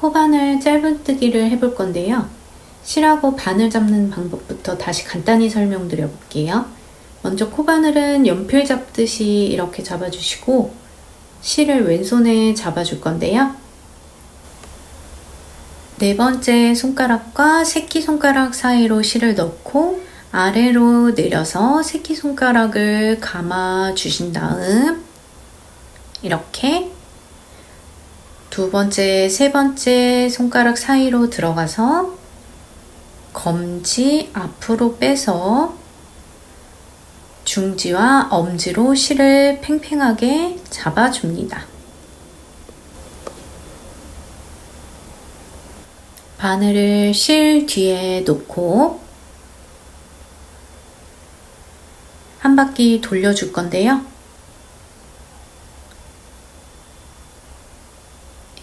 코바늘 짧은뜨기를 해볼 건데요. 실하고 바늘 잡는 방법부터 다시 간단히 설명드려 볼게요. 먼저 코바늘은 연필 잡듯이 이렇게 잡아주시고 실을 왼손에 잡아줄 건데요. 네 번째 손가락과 새끼손가락 사이로 실을 넣고 아래로 내려서 새끼손가락을 감아 주신 다음 이렇게 두 번째, 세 번째 손가락 사이로 들어가서 검지 앞으로 빼서 중지와 엄지로 실을 팽팽하게 잡아줍니다. 바늘을 실 뒤에 놓고 한 바퀴 돌려줄 건데요.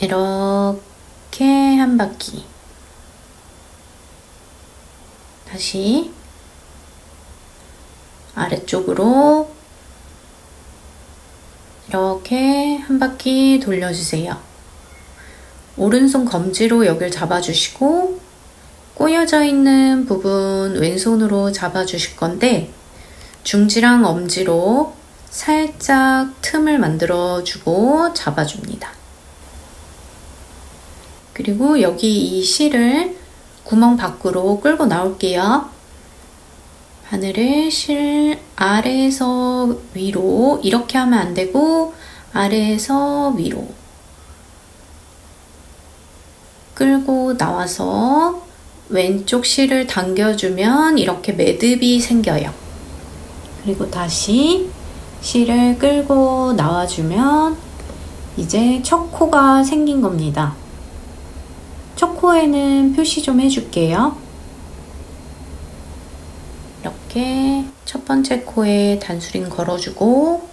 이렇게 한 바퀴. 다시 아래쪽으로 이렇게 한 바퀴 돌려주세요. 오른손 검지로 여길 잡아주시고 꼬여져 있는 부분 왼손으로 잡아주실 건데 중지랑 엄지로 살짝 틈을 만들어주고 잡아줍니다. 그리고 여기 이 실을 구멍 밖으로 끌고 나올게요. 바늘을 실 아래에서 위로 이렇게 하면 안 되고 아래에서 위로 끌고 나와서 왼쪽 실을 당겨주면 이렇게 매듭이 생겨요. 그리고 다시 실을 끌고 나와주면 이제 첫 코가 생긴 겁니다. 첫 코에는 표시 좀 해줄게요. 이렇게 첫 번째 코에 단수링 걸어주고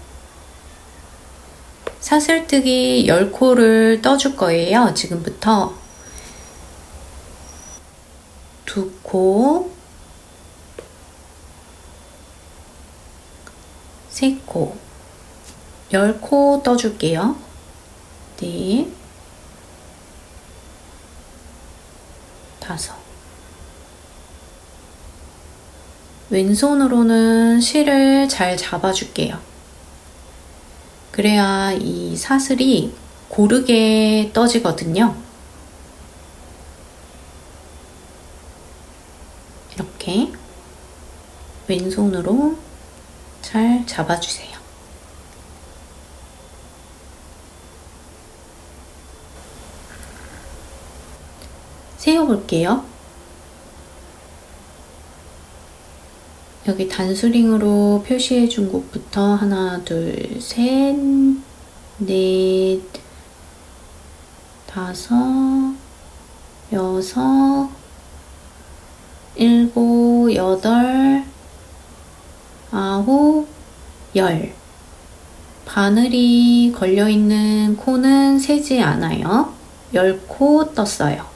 사슬뜨기 10코를 떠줄 거예요. 지금부터 두 코, 세 코, 열 코 떠줄게요. 네, 다섯. 왼손으로는 실을 잘 잡아줄게요. 그래야 이 사슬이 고르게 떠지거든요. 이렇게 왼손으로 잘 잡아주세요. 세어볼게요. 여기 단수링으로 표시해 준 곳부터 하나, 둘, 셋, 넷, 다섯, 여섯, 일곱, 여덟, 아홉, 열. 바늘이 걸려있는 코는 세지 않아요. 열 코 떴어요.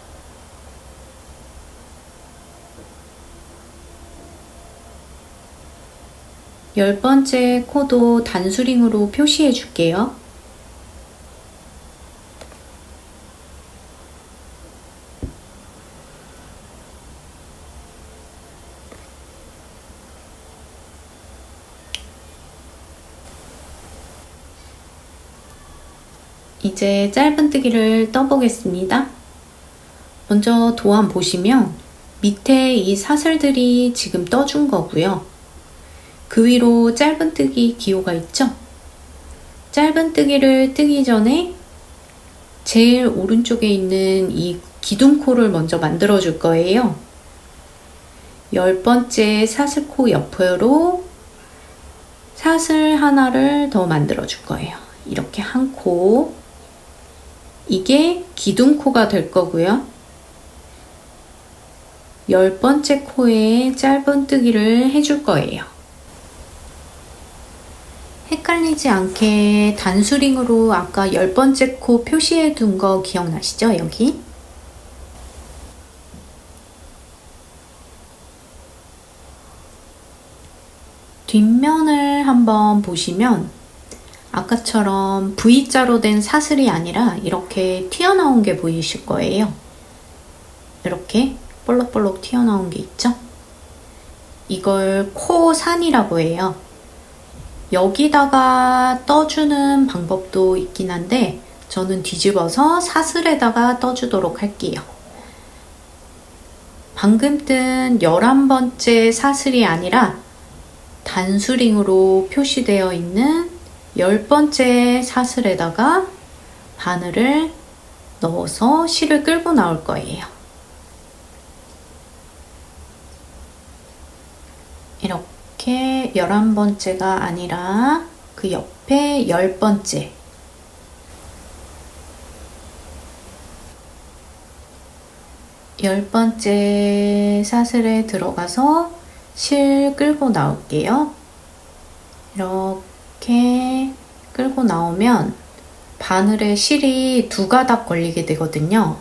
열 번째 코도 단수링으로 표시해 줄게요. 이제 짧은뜨기를 떠보겠습니다. 먼저 도안 보시면 밑에 이 사슬들이 지금 떠준 거고요. 그 위로 짧은뜨기 기호가 있죠? 짧은뜨기를 뜨기 전에 제일 오른쪽에 있는 이 기둥코를 먼저 만들어 줄 거예요. 열 번째 사슬코 옆으로 사슬 하나를 더 만들어 줄 거예요. 이렇게 한 코. 이게 기둥코가 될 거고요. 열 번째 코에 짧은뜨기를 해줄 거예요. 헷갈리지 않게 단수링으로 아까 열 번째 코 표시해 둔 거 기억나시죠? 여기. 뒷면을 한번 보시면 아까처럼 V자로 된 사슬이 아니라 이렇게 튀어나온 게 보이실 거예요. 이렇게 볼록볼록 튀어나온 게 있죠? 이걸 코산이라고 해요. 여기다가 떠주는 방법도 있긴 한데 저는 뒤집어서 사슬에다가 떠주도록 할게요. 방금 뜬 11번째 사슬이 아니라 단수링으로 표시되어 있는 10번째 사슬에다가 바늘을 넣어서 실을 끌고 나올 거예요. 이렇게 11번째가 아니라 그 옆에 10번째 열 번째 사슬에 들어가서 실 끌고 나올게요. 이렇게 끌고 나오면 바늘에 실이 두 가닥 걸리게 되거든요.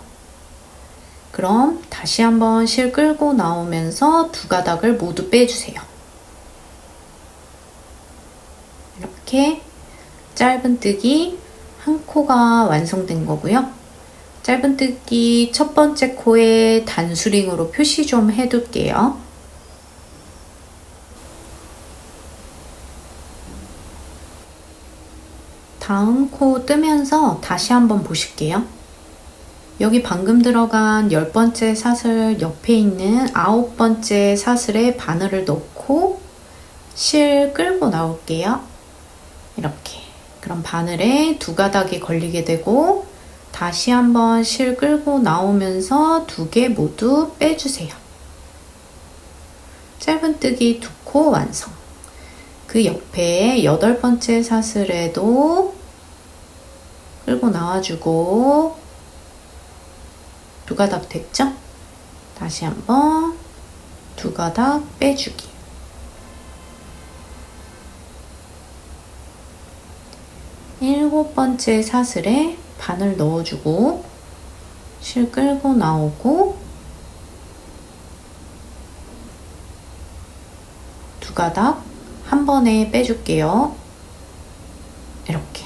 그럼 다시 한번 실 끌고 나오면서 두 가닥을 모두 빼주세요. 이렇게 짧은뜨기 한 코가 완성된 거고요. 짧은뜨기 첫 번째 코에 단수링으로 표시 좀 해둘게요. 다음 코 뜨면서 다시 한번 보실게요. 여기 방금 들어간 열 번째 사슬 옆에 있는 아홉 번째 사슬에 바늘을 넣고 실 끌고 나올게요. 이렇게. 그럼 바늘에 두 가닥이 걸리게 되고 다시 한번 실 끌고 나오면서 두 개 모두 빼주세요. 짧은뜨기 두 코 완성. 그 옆에 여덟 번째 사슬에도 끌고 나와주고 두 가닥 됐죠? 다시 한번 두 가닥 빼주기. 일곱 번째 사슬에 반을 넣어주고 실 끌고 나오고 두 가닥 한 번에 빼줄게요. 이렇게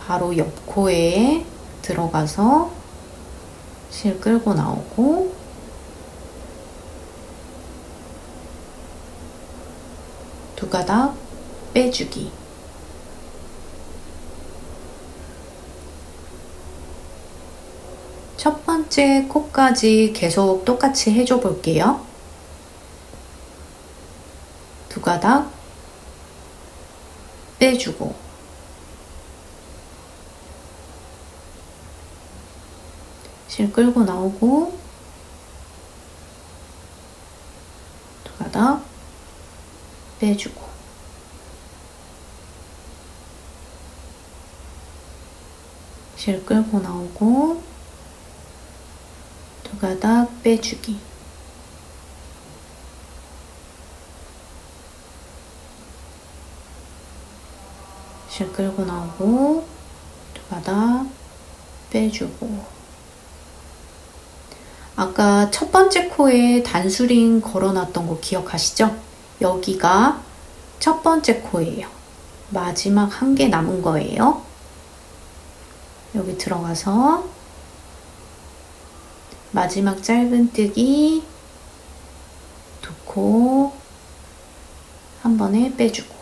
바로 옆 코에 들어가서 실 끌고 나오고 두 가닥 빼주기. 첫 번째 코까지 계속 똑같이 해줘 볼게요. 두 가닥 빼주고. 실 끌고 나오고. 두 가닥 빼주고 실 끌고 나오고 두 가닥 빼주기 실 끌고 나오고 두 가닥 빼주고 아까 첫 번째 코에 단수링 걸어놨던 거 기억하시죠? 여기가 첫 번째 코예요. 마지막 한 개 남은 거예요. 여기 들어가서 마지막 짧은뜨기 두코한 번에 빼주고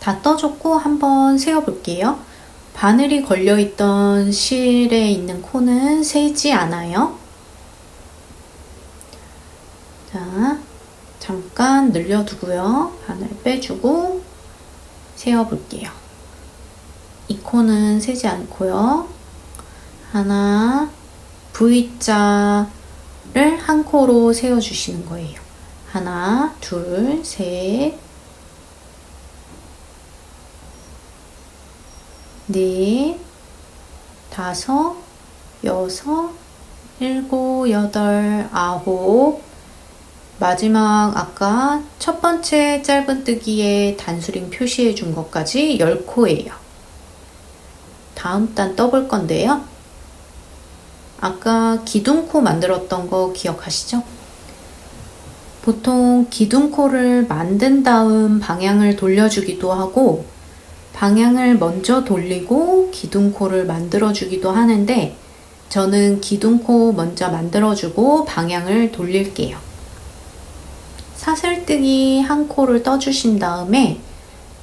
다 떠줬고 한번 세어볼게요. 바늘이 걸려있던 실에 있는 코는 세지 않아요. 자, 잠깐 늘려두고요. 바늘 빼주고 세어볼게요. 이 코는 세지 않고요. 하나, V자를 한 코로 세워주시는 거예요. 하나, 둘, 셋, 넷, 다섯, 여섯, 일곱, 여덟, 아홉, 마지막 아까 첫 번째 짧은뜨기에 단수링 표시해 준 것까지 10코예요. 다음 단 떠볼 건데요. 아까 기둥코 만들었던 거 기억하시죠? 보통 기둥코를 만든 다음 방향을 돌려주기도 하고 방향을 먼저 돌리고 기둥코를 만들어주기도 하는데 저는 기둥코 먼저 만들어주고 방향을 돌릴게요. 사슬뜨기 한 코를 떠주신 다음에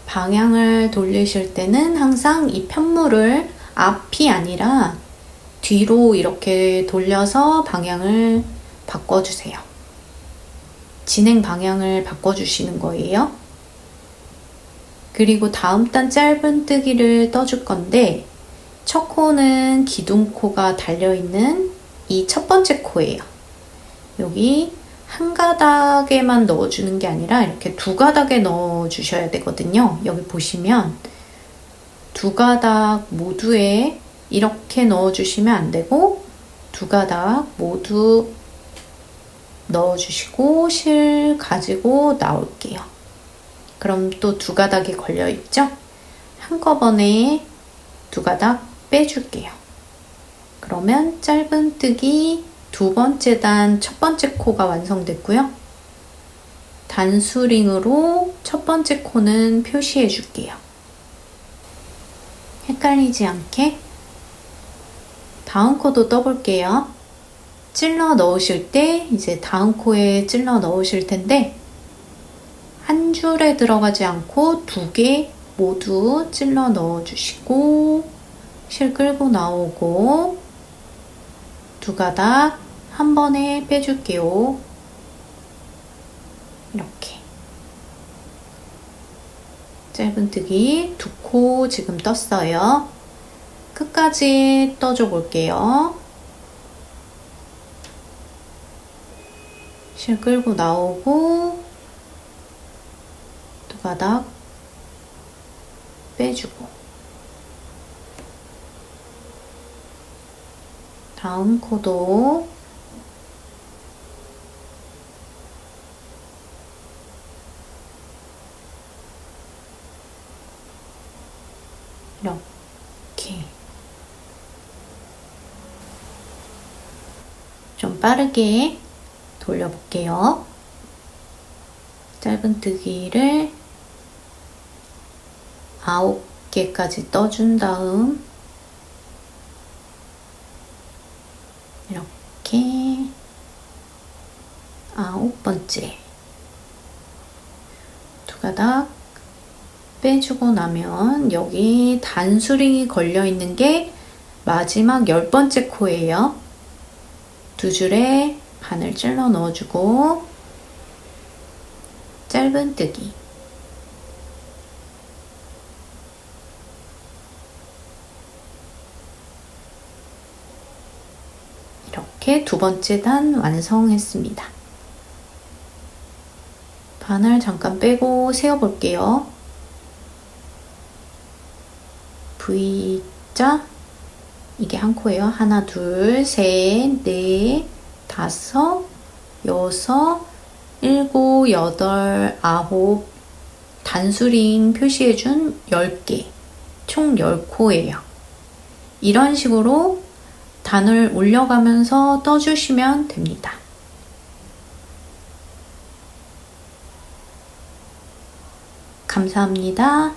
방향을 돌리실 때는 항상 이 편물을 앞이 아니라 뒤로 이렇게 돌려서 방향을 바꿔주세요. 진행 방향을 바꿔주시는 거예요. 그리고 다음 단 짧은 뜨기를 떠줄 건데 첫 코는 기둥코가 달려있는 이 첫 번째 코예요. 여기 한 가닥에만 넣어주는 게 아니라 이렇게 두 가닥에 넣어주셔야 되거든요. 여기 보시면 두 가닥 모두에 이렇게 넣어주시면 안 되고 두 가닥 모두 넣어주시고 실 가지고 나올게요. 그럼 또 두 가닥이 걸려있죠? 한꺼번에 두 가닥 빼줄게요. 그러면 짧은 뜨기 두 번째 단 첫 번째 코가 완성됐고요. 단수링으로 첫 번째 코는 표시해 줄게요. 헷갈리지 않게 다음 코도 떠볼게요. 찔러 넣으실 때 이제 다음 코에 찔러 넣으실 텐데 한 줄에 들어가지 않고 두 개 모두 찔러 넣어 주시고 실 끌고 나오고 두 가닥 한 번에 빼줄게요. 이렇게 짧은뜨기 두 코 지금 떴어요. 끝까지 떠줘 볼게요. 실 끌고 나오고 두 가닥 빼주고 다음 코도 이렇게 좀 빠르게 돌려볼게요. 짧은뜨기를 9개까지 떠준 다음 이렇게 아홉 번째 두 가닥 빼주고 나면 여기 단수링이 걸려 있는 게 마지막 열 번째 코예요. 두 줄에 바늘 찔러 넣어주고 짧은뜨기 이렇게 두 번째 단 완성했습니다. 바늘 잠깐 빼고 세어 볼게요. V자 이게 한 코예요. 하나, 둘, 셋, 넷, 다섯, 여섯, 일곱, 여덟, 아홉 단수링 표시해준 10개 총 10코예요. 이런 식으로 단을 올려가면서 떠주시면 됩니다. 감사합니다.